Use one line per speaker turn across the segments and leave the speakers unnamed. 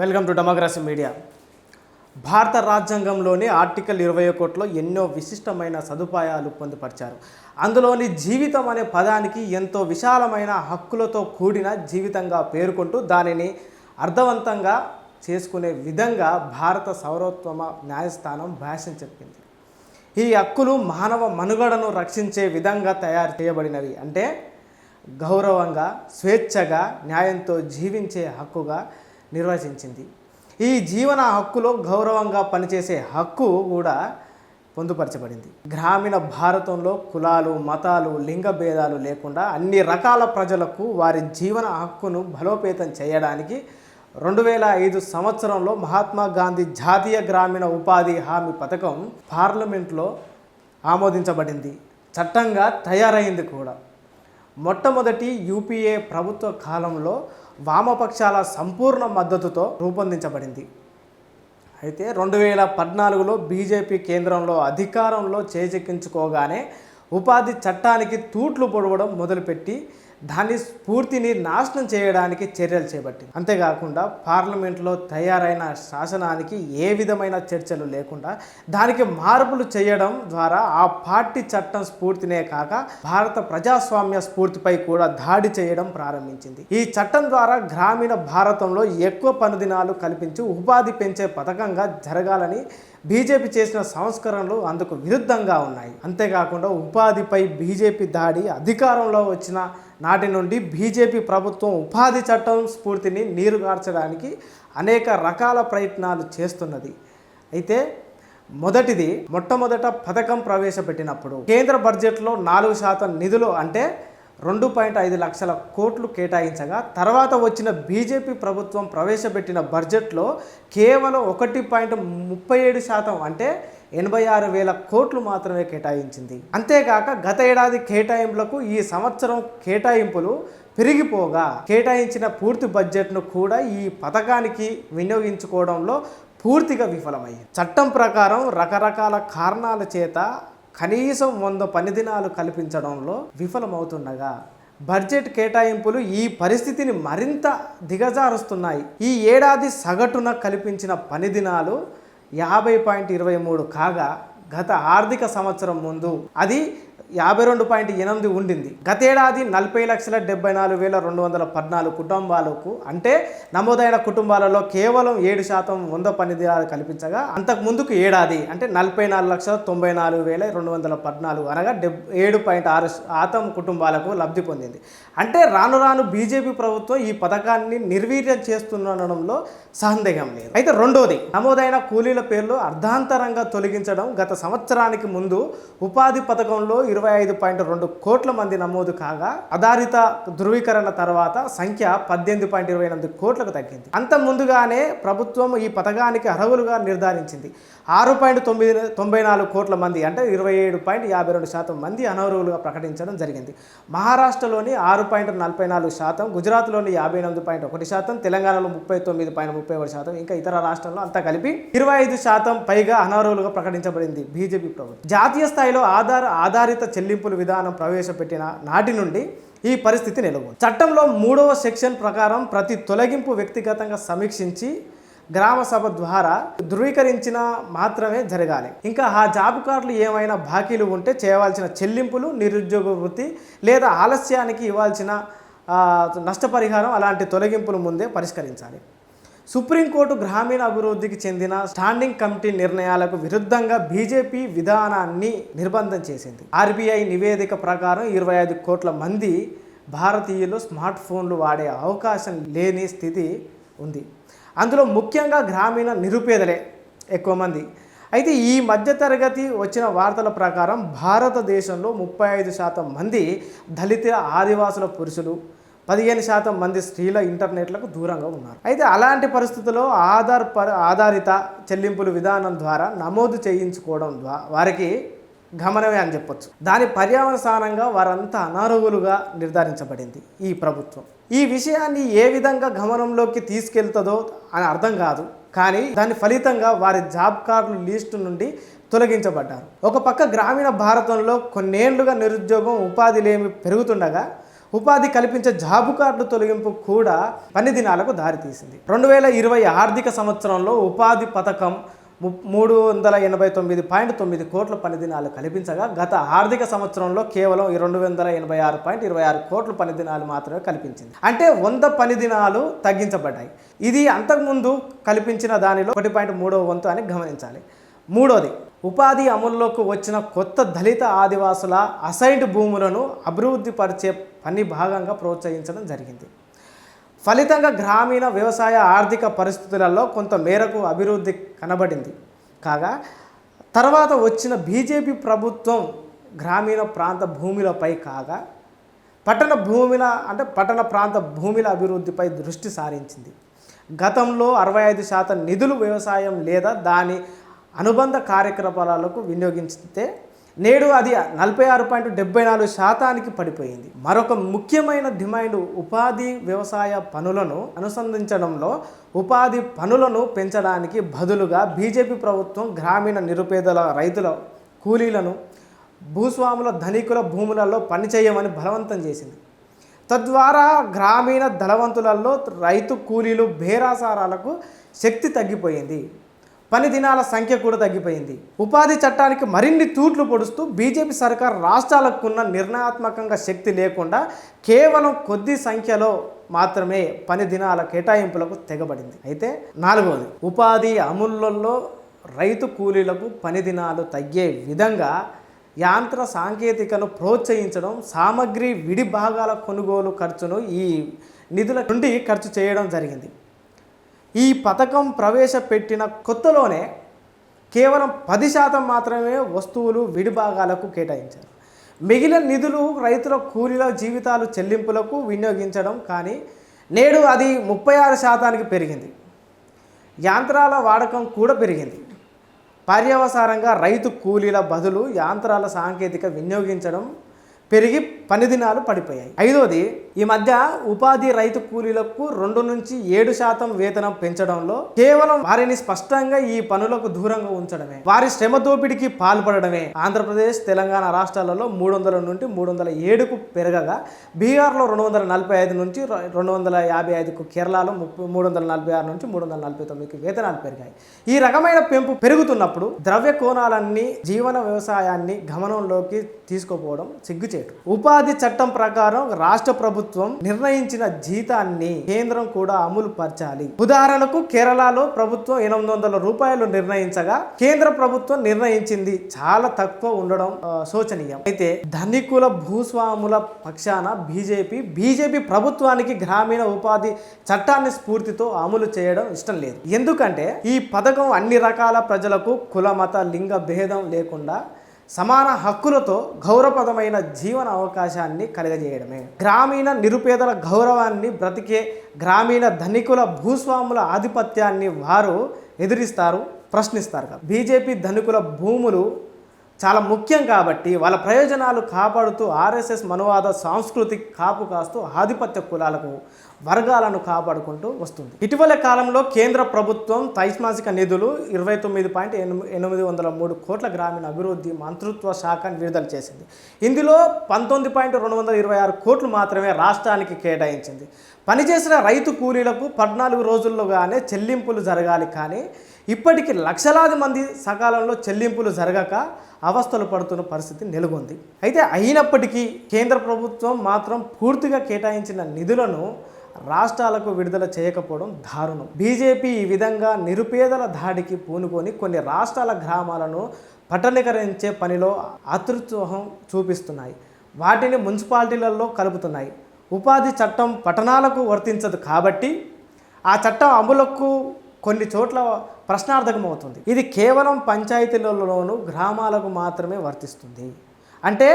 Welcome to democracy media. భారత రాజ్యాంగంలోని article ఇరవై ఒకటిలో ఎన్నో విశిష్టమైన సదుపాయాలు పొందుపరిచారు. అందులోని జీవితం అనే పదానికి ఎంతో విశాలమైన హక్కులతో కూడిన జీవితంగా పేర్కొంటూ దానిని అర్థవంతంగా చేసుకునే విధంగా భారత సౌరోత్తమ న్యాయస్థానం భాష్యం చెప్పింది. ఈ హక్కులు మానవ మనుగడను రక్షించే విధంగా తయారు చేయబడినవి అంటే గౌరవంగా స్వేచ్ఛగా న్యాయంతో జీవించే హక్కుగా నిర్వచించింది. ఈ జీవన హక్కులో గౌరవంగా పనిచేసే హక్కు కూడా పొందుపరచబడింది. గ్రామీణ భారతంలో కులాలు మతాలు లింగ భేదాలు లేకుండా అన్ని రకాల ప్రజలకు వారి జీవన హక్కును బలోపేతం చేయడానికి రెండు వేల ఐదు సంవత్సరంలో మహాత్మా గాంధీ జాతీయ గ్రామీణ ఉపాధి హామీ పథకం పార్లమెంట్లో ఆమోదించబడింది. చట్టంగా తయారైంది కూడా. మొట్టమొదటి యూపీఏ ప్రభుత్వ కాలంలో వామపక్షాల సంపూర్ణ మద్దతుతో రూపొందించబడింది. అయితే రెండు వేల పద్నాలుగులో బీజేపీ కేంద్రంలో అధికారంలో చేజెక్కించుకోగానే ఉపాధి చట్టానికి తూట్లు పొడవడం మొదలుపెట్టి దాని స్ఫూర్తిని నాశనం చేయడానికి చర్యలు చేపట్టింది. అంతేకాకుండా పార్లమెంట్లో తయారైన శాసనానికి ఏ విధమైన చర్చలు లేకుండా దానికి మార్పులు చేయడం ద్వారా ఆ పార్టీ చట్టం స్ఫూర్తినే కాక భారత ప్రజాస్వామ్య స్ఫూర్తిపై కూడా దాడి చేయడం ప్రారంభించింది. ఈ చట్టం ద్వారా గ్రామీణ భారతంలో ఎక్కువ పనుదినాలు కల్పించి ఉపాధి పెంచే పథకంగా జరగాలని బీజేపీ చేసిన సంస్కరణలు అందుకు విరుద్ధంగా ఉన్నాయి. అంతేకాకుండా ఉపాధిపై బీజేపీ దాడి అధికారంలో వచ్చిన నాటి నుండి బీజేపీ ప్రభుత్వం ఉపాధి చట్టం స్ఫూర్తిని నీరుగార్చడానికి అనేక రకాల ప్రయత్నాలు చేస్తున్నది. అయితే మొదటిది మొట్టమొదట పథకం ప్రవేశపెట్టినప్పుడు కేంద్ర బడ్జెట్లో నాలుగు శాతం నిధులు అంటే రెండు పాయింట్ ఐదు లక్షల కోట్లు కేటాయించగా తర్వాత వచ్చిన బీజేపీ ప్రభుత్వం ప్రవేశపెట్టిన బడ్జెట్లో కేవలం ఒకటి పాయింట్ ముప్పై ఏడు శాతం అంటే ఎనభై ఆరు వేల కోట్లు మాత్రమే కేటాయించింది. అంతేకాక గత ఏడాది కేటాయింపులకు ఈ సంవత్సరం కేటాయింపులు పెరిగిపోగా కేటాయించిన పూర్తి బడ్జెట్ను కూడా ఈ పథకానికి వినియోగించుకోవడంలో పూర్తిగా విఫలమయ్యింది చట్టం ప్రకారం రకరకాల కారణాల చేత కనీసం వంద పని దినాలు కల్పించడంలో విఫలమవుతుండగా బడ్జెట్ కేటాయింపులు ఈ పరిస్థితిని మరింత దిగజారుస్తున్నాయి. ఈ ఏడాది సగటున కల్పించిన పని దినాలు యాభై పాయింట్ ఇరవై మూడు కాగా గత ఆర్థిక సంవత్సరం ముందు అది యాభై రెండు పాయింట్ ఎనిమిది ఉండింది. గతేడాది నలభై లక్షల డెబ్బై నాలుగు వేల రెండు వందల పద్నాలుగు కుటుంబాలకు అంటే నమోదైన కుటుంబాలలో కేవలం ఏడు శాతం వంద పనిదినాలు కల్పించగా అంతకు ముందుకు ఏడాది అంటే నలభై నాలుగు లక్షల తొంభై నాలుగు వేల రెండు వందల పద్నాలుగు అనగా డెబ్ ఏడు పాయింట్ ఆరు శాతం కుటుంబాలకు లబ్ధి పొందింది. అంటే రాను రాను బీజేపీ ప్రభుత్వం ఈ పథకాన్ని నిర్వీర్యం చేస్తుండడంలో సందేహం లేదు. అయితే రెండోది నమోదైన కూలీల పేర్లు అర్ధాంతరంగా తొలగించడం గత సంవత్సరానికి ముందు ఉపాధి పథకంలో ఇరవై ఐదు పాయింట్ రెండు కోట్ల మంది నమోదు కాగా ఆధారిత ధృవీకరణ తర్వాత సంఖ్య పద్దెనిమిది పాయింట్ ఇరవై ఎనిమిది కోట్లకు తగ్గింది. అంత ముందుగానే ప్రభుత్వం ఈ పథకానికి అర్హులుగా నిర్ధారించింది. ఆరు పాయింట్ తొమ్మిది తొంభై నాలుగు కోట్ల మంది అంటే ఇరవై ఏడు పాయింట్ యాభై రెండు శాతం మంది అనర్హులుగా ప్రకటించడం జరిగింది. మహారాష్ట్రలోని ఆరు పాయింట్ నలభై నాలుగు శాతం గుజరాత్లోని యాభై ఎనిమిది పాయింట్ ఒకటి శాతం తెలంగాణలో ముప్పై తొమ్మిది పాయింట్ ముప్పై ఒకటి శాతం ఇంకా ఇతర రాష్ట్రాల్లో అంతా కలిపి ఇరవై ఐదు శాతం పైగా అనర్హులుగా ప్రకటించబడింది బీజేపీ ప్రభుత్వం. జాతీయ స్థాయిలో ఆధార ఆధారిత చెల్లింపుల విధానం ప్రవేశపెట్టిన నాటి నుండి ఈ పరిస్థితి నెలకొంది. చట్టంలో మూడవ సెక్షన్ ప్రకారం ప్రతి తొలగింపు వ్యక్తిగతంగా సమీక్షించి గ్రామ సభ ద్వారా ధృవీకరించిన మాత్రమే జరగాలి. ఇంకా ఆ జాబ్ కార్డులు ఏమైనా బాకీలు ఉంటే చేయవలసిన చెల్లింపులు నిరుద్యోగ వృత్తి లేదా ఆలస్యానికి ఇవ్వాల్సిన నష్టపరిహారం అలాంటి తొలగింపులు ముందే పరిష్కరించాలి. సుప్రీంకోర్టు గ్రామీణ అభివృద్ధికి చెందిన స్టాండింగ్ కమిటీ నిర్ణయాలకు విరుద్ధంగా బీజేపీ విధానాన్ని నిర్బంధం చేసింది. ఆర్బీఐ నివేదిక ప్రకారం ఇరవై ఐదు కోట్ల మంది భారతీయులు స్మార్ట్ ఫోన్లు వాడే అవకాశం లేని స్థితి ఉంది. అందులో ముఖ్యంగా గ్రామీణ నిరుపేదలే ఎక్కువ మంది. అయితే ఈ మధ్యతరగతి వచ్చిన వార్తల ప్రకారం భారతదేశంలో ముప్పై ఐదు శాతం మంది దళిత ఆదివాసుల పురుషులు పదిహేను శాతం మంది స్త్రీల ఇంటర్నెట్లకు దూరంగా ఉన్నారు. అయితే అలాంటి పరిస్థితుల్లో ఆధార్ పర ఆధారిత చెల్లింపుల విధానం ద్వారా నమోదు చేయించుకోవడం ద్వారా వారికి గమనమే అని చెప్పొచ్చు. దాని పర్యవసానంగా వారంతా అనారోగులుగా నిర్ధారించబడింది ఈ ప్రభుత్వం. ఈ విషయాన్ని ఏ విధంగా గమనంలోకి తీసుకెళ్తుందో అని అర్థం కాదు కానీ దాని ఫలితంగా వారి జాబ్ కార్డుల లిస్టు నుండి తొలగించబడ్డారు. ఒక పక్క గ్రామీణ భారతంలో కొన్నేళ్ళుగా నిరుద్యోగం ఉపాధి లేమి పెరుగుతుండగా ఉపాధి కల్పించే జాబు కార్డు తొలగింపు కూడా పని దినాలకు దారితీసింది. రెండు వేల ఇరవై ఆర్థిక సంవత్సరంలో ఉపాధి పథకం మూడు వందల ఎనభై తొమ్మిది పాయింట్ తొమ్మిది కోట్ల పని దినాలు కల్పించగా గత ఆర్థిక సంవత్సరంలో కేవలం రెండు వందల ఎనభై ఆరు పాయింట్ ఇరవై ఆరు కోట్ల పని దినాలు మాత్రమే కల్పించింది. అంటే వంద పని దినాలు తగ్గించబడ్డాయి. ఇది అంతకుముందు కల్పించిన దానిలో ఒకటి పాయింట్ మూడవ వంతు అని గమనించాలి. మూడోది ఉపాధి అమల్లోకి వచ్చిన కొత్త దళిత ఆదివాసుల అసైన్డ్ భూములను అభివృద్ధి పరిచే పని భాగంగా ప్రోత్సహించడం జరిగింది. ఫలితంగా గ్రామీణ వ్యవసాయ ఆర్థిక పరిస్థితులలో కొంత మేరకు అభివృద్ధి కనబడింది. కాగా తర్వాత వచ్చిన బీజేపీ ప్రభుత్వం గ్రామీణ ప్రాంత భూములపై కాగా పట్టణ భూమిల అంటే పట్టణ ప్రాంత భూమిల అభివృద్ధిపై దృష్టి సారించింది. గతంలో అరవై ఐదు శాతం నిధులు వ్యవసాయం లేదా దాని అనుబంధ కార్యకలాపాలకు వినియోగించితే నేడు అది నలభై ఆరు పాయింట్ డెబ్బై నాలుగు శాతానికి పడిపోయింది. మరొక ముఖ్యమైన డిమాండ్ ఉపాధి వ్యవసాయ పనులను అనుసంధించడంలో ఉపాధి పనులను పెంచడానికి బదులుగా బీజేపీ ప్రభుత్వం గ్రామీణ నిరుపేదల రైతుల కూలీలను భూస్వాముల ధనికుల భూములలో పనిచేయమని బలవంతం చేసింది. తద్వారా గ్రామీణ ధనవంతులలో రైతు కూలీలు బేరాసారాలకు శక్తి తగ్గిపోయింది. పని దినాల సంఖ్య కూడా తగ్గిపోయింది. ఉపాధి చట్టానికి మరిన్ని తూట్లు పొడుస్తూ బీజేపీ సర్కార్ రాష్ట్రాలకున్న నిర్ణయాత్మకంగా శక్తి లేకుండా కేవలం కొద్ది సంఖ్యలో మాత్రమే పని దినాల కేటాయింపులకు తెగబడింది. అయితే నాలుగవది ఉపాధి అమలుల్లో రైతు కూలీలకు పని దినాలు తగ్గే విధంగా యాంత్ర సాంకేతికను ప్రోత్సహించడం సామగ్రి విడి భాగాల కొనుగోలు ఖర్చును ఈ నిధుల నుండి ఖర్చు చేయడం జరిగింది. ఈ పథకం ప్రవేశపెట్టిన కొత్తలోనే కేవలం పది శాతం మాత్రమే వస్తువులు విడిభాగాలకు కేటాయించారు. మిగిలిన నిధులు రైతుల కూలీల జీవితాలు చెల్లింపులకు వినియోగించడం కానీ నేడు అది ముప్పై ఆరు శాతానికి పెరిగింది. యంత్రాల వాడకం కూడా పెరిగింది. పర్యవసారంగా రైతు కూలీల బదులు యంత్రాల సాంకేతిక వినియోగించడం పెరిగి పని దినాలు పడిపోయాయి. ఐదోది ఈ మధ్య ఉపాధి రైతు కూలీలకు రెండు నుంచి ఏడు శాతం వేతనం పెంచడంలో కేవలం వారిని స్పష్టంగా ఈ పనులకు దూరంగా ఉంచడమే. వారి శ్రమ దోపిడికి పాల్పడడమే. ఆంధ్రప్రదేశ్ తెలంగాణ రాష్ట్రాలలో మూడు వందల నుండి మూడు వందల ఏడుకు పెరగగా బీహార్లో రెండు వందల నలభై ఐదు నుంచి రెండు వందల యాభై ఐదుకు కేరళలో ముప్పై మూడు వందల నలభై ఆరు నుంచి మూడు వందల నలభై తొమ్మిదికి వేతనాలు పెరిగాయి. ఈ రకమైన పెంపు పెరుగుతున్నప్పుడు ద్రవ్య కోణాలన్నీ జీవన వ్యవసాయాన్ని గమనంలోకి తీసుకోపోవడం సిగ్గుచేటు ఉపాధి చట్టం ప్రకారం రాష్ట్ర ప్రభుత్వం నిర్ణయించిన జీతాన్ని కేంద్రం కూడా అమలు పరచాలి ఉదాహరణకు కేరళలో ప్రభుత్వం ఎనిమిది వందల రూపాయలు నిర్ణయించగా కేంద్ర ప్రభుత్వం నిర్ణయించింది చాలా తక్కువ ఉండడం శోచనీయం. అయితే ధనికుల భూస్వాముల పక్షాన బీజేపీ బీజేపీ ప్రభుత్వానికి గ్రామీణ ఉపాధి చట్టాన్ని స్ఫూర్తితో అమలు చేయడం ఇష్టం లేదు. ఎందుకంటే ఈ పథకం అన్ని రకాల ప్రజలకు కుల మత లింగ భేదం లేకుండా సమాన హక్కులతో గౌరవప్రదమైన జీవన అవకాశాన్ని కలగజేయడమే గ్రామీణ నిరుపేదల గౌరవాన్ని బ్రతికే గ్రామీణ ధనికుల భూస్వాముల ఆధిపత్యాన్ని వారు ఎదిరిస్తారు ప్రశ్నిస్తారు కదా. బీజేపీ ధనికుల భూములు చాలా ముఖ్యం కాబట్టి వాళ్ళ ప్రయోజనాలు కాపాడుతూ ఆర్ఎస్ఎస్ మనువాద సాంస్కృతిక కాపు కాస్తూ ఆధిపత్య కులాలకు వర్గాలను కాపాడుకుంటూ వస్తుంది. ఇటీవల కాలంలో కేంద్ర ప్రభుత్వం తైస్మాసిక నిధులు ఇరవై తొమ్మిది పాయింట్ ఎనిమిది వందల మూడు కోట్ల గ్రామీణ అభివృద్ధి మంత్రిత్వ శాఖను విడుదల చేసింది. ఇందులో పంతొమ్మిది పాయింట్ రెండు వందల ఇరవై ఆరు కోట్లు మాత్రమే రాష్ట్రానికి కేటాయించింది. పనిచేసిన రైతు కూలీలకు పద్నాలుగు రోజుల్లోగానే చెల్లింపులు జరగాలి కానీ ఇప్పటికి లక్షలాది మంది సకాలంలో చెల్లింపులు జరగక అవస్థలు పడుతున్న పరిస్థితి నెలకొంది. అయితే అయినప్పటికీ కేంద్ర ప్రభుత్వం మాత్రం పూర్తిగా కేటాయించిన నిధులను రాష్ట్రాలకు విడుదల చేయకపోవడం దారుణం. బీజేపీ ఈ విధంగా నిరుపేదల దాడికి పూనుకొని కొన్ని రాష్ట్రాల గ్రామాలను పట్టణీకరించే పనిలో అతృత్వం చూపిస్తున్నాయి. వాటిని మున్సిపాలిటీలలో కలుపుతున్నాయి. ఉపాధి చట్టం పట్టణాలకు వర్తించదు కాబట్టి ఆ చట్టం అమలుకు కొన్ని చోట్ల ప్రశ్నార్థకం అవుతుంది ఇది కేవలం పంచాయతీలలోనూ గ్రామాలకు మాత్రమే వర్తిస్తుంది. అంటే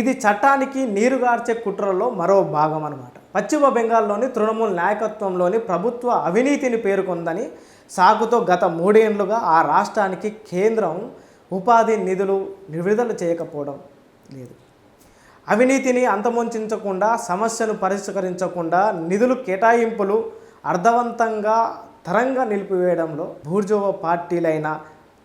ఇది చట్టానికి నీరుగార్చే కుట్రలో మరో భాగం అన్నమాట. పశ్చిమ బెంగాల్లోని తృణమూల్ నాయకత్వంలోని ప్రభుత్వ అవినీతిని పేర్కొందని సాకుతో గత మూడేండ్లుగా ఆ రాష్ట్రానికి కేంద్రం ఉపాధి నిధులు విడుదల చేయకపోవడం లేదు. అవినీతిని అంతమొంచకుండా సమస్యను పరిష్కరించకుండా నిధులు కేటాయింపులు అర్థవంతంగా తరంగా నిలిపివేయడంలో భూర్జోవ పార్టీలైన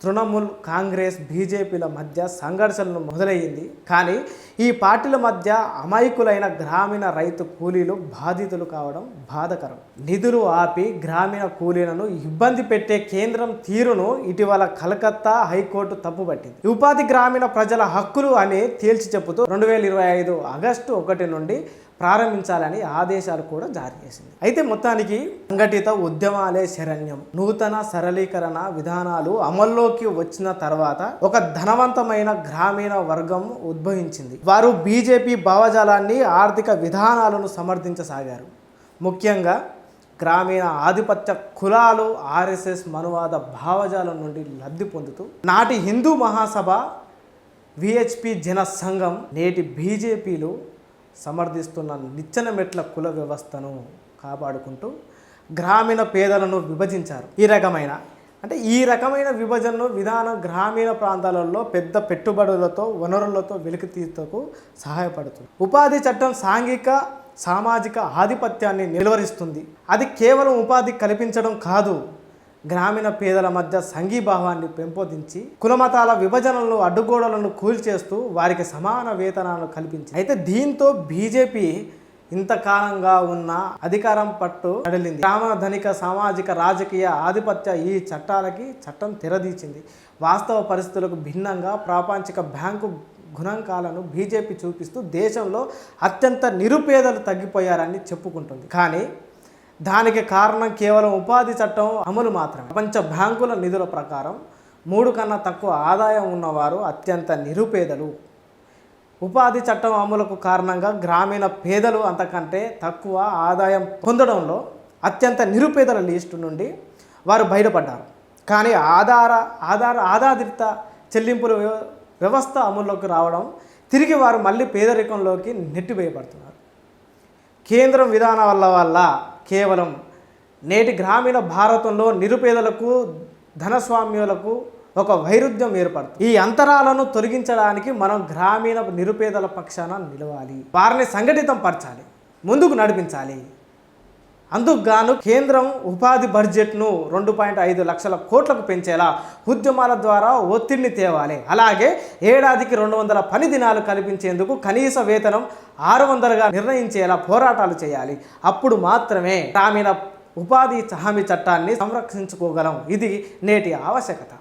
తృణమూల్ కాంగ్రెస్ బీజేపీల మధ్య సంఘర్షణలు మొదలయ్యింది. కానీ ఈ పార్టీల మధ్య అమాయకులైన గ్రామీణ రైతు కూలీలు బాధితులు కావడం బాధకరం. నిధులు ఆపి గ్రామీణ కూలీలను ఇబ్బంది పెట్టే కేంద్రం తీరును ఇటీవల కలకత్తా హైకోర్టు తప్పుపట్టింది. ఉపాధి గ్రామీణ ప్రజల హక్కులు అని తేల్చి చెబుతూ రెండు వేల ఇరవై ఐదు ఆగస్టు ఒకటి నుండి ప్రారంభించాలని ఆదేశాలు కూడా జారీ చేసింది. అయితే మొత్తానికి సంఘటిత ఉద్యమాలే శరణ్యం. నూతన సరళీకరణ విధానాలు అమల్లోకి వచ్చిన తర్వాత ఒక ధనవంతమైన గ్రామీణ వర్గం ఉద్భవించింది. వారు బీజేపీ భావజాలాన్ని ఆర్థిక విధానాలను సమర్థించసాగారు. ముఖ్యంగా గ్రామీణ ఆధిపత్య కులాలు ఆర్ఎస్ఎస్ మనువాద భావజాలం నుండి లబ్ధి పొందుతూ నాటి హిందూ మహాసభ విహెచ్పి జన సంఘం నేటి బీజేపీలు సమర్థిస్తున్న నిచ్చెన మెట్ల కుల వ్యవస్థను కాపాడుకుంటూ గ్రామీణ పేదలను విభజించారు. ఈ రకమైన అంటే ఈ రకమైన విభజనను విధానం గ్రామీణ ప్రాంతాలలో పెద్ద పెట్టుబడులతో వనరులతో వెలికితీతకు సహాయపడుతుంది. ఉపాధి చట్టం సాంఘిక సామాజిక ఆధిపత్యాన్ని నిలువరిస్తుంది. అది కేవలం ఉపాధి కల్పించడం కాదు గ్రామీణ పేదల మధ్య సంఘీభావాన్ని పెంపొందించి కులమతాల విభజనలను అడ్డుగోడలను కూల్చేస్తూ వారికి సమాన వేతనాలు కల్పించింది అయితే దీంతో బీజేపీ ఇంతకాలంగా ఉన్న అధికారం పట్టు నడిలింది గ్రామ ధనిక సామాజిక రాజకీయ ఆధిపత్య ఈ చట్టాలకి చట్టం తెరదీచింది. వాస్తవ పరిస్థితులకు భిన్నంగా ప్రాపంచిక బ్యాంకు గుణాంకాలను బీజేపీ చూపిస్తూ దేశంలో అత్యంత నిరుపేదలు తగ్గిపోయారని చెప్పుకుంటుంది. కానీ దానికి కారణం కేవలం ఉపాధి చట్టం అమలు మాత్రమే. ప్రపంచ బ్యాంకుల నిధుల ప్రకారం మూడు కన్నా తక్కువ ఆదాయం ఉన్నవారు అత్యంత నిరుపేదలు. ఉపాధి చట్టం అమలుకు కారణంగా గ్రామీణ పేదలు అంతకంటే తక్కువ ఆదాయం పొందడంలో అత్యంత నిరుపేదల లిస్టు నుండి వారు బయటపడ్డారు. కానీ ఆధార ఆధార ఆధారిత చెల్లింపుల వ్యవ- వ్యవస్థ అమల్లోకి రావడం తిరిగి వారు మళ్ళీ పేదరికంలోకి నెట్టివేయబడుతున్నారు. కేంద్రం విధానాల వల్ల కేవలం నేటి గ్రామీణ భారతంలో నిరుపేదలకు ధనస్వామ్యులకు ఒక వైరుధ్యం ఏర్పడుతుంది. ఈ అంతరాలను తొలగించడానికి మనం గ్రామీణ నిరుపేదల పక్షాన నిలవాలి. వారిని సంఘటితం పరచాలి. ముందుకు నడిపించాలి. అందుకుగాను కేంద్రం ఉపాధి బడ్జెట్ను రెండు పాయింట్ ఐదు లక్షల కోట్లకు పెంచేలా ఉద్యమాల ద్వారా ఒత్తిడిని తేవాలి. అలాగే ఏడాదికి రెండు వందల పని దినాలు కల్పించేందుకు కనీస వేతనం ఆరు వందలుగా నిర్ణయించేలా పోరాటాలు చేయాలి. అప్పుడు మాత్రమే గ్రామీణ ఉపాధి హామీ చట్టాన్ని సంరక్షించుకోగలం. ఇది నేటి ఆవశ్యకత.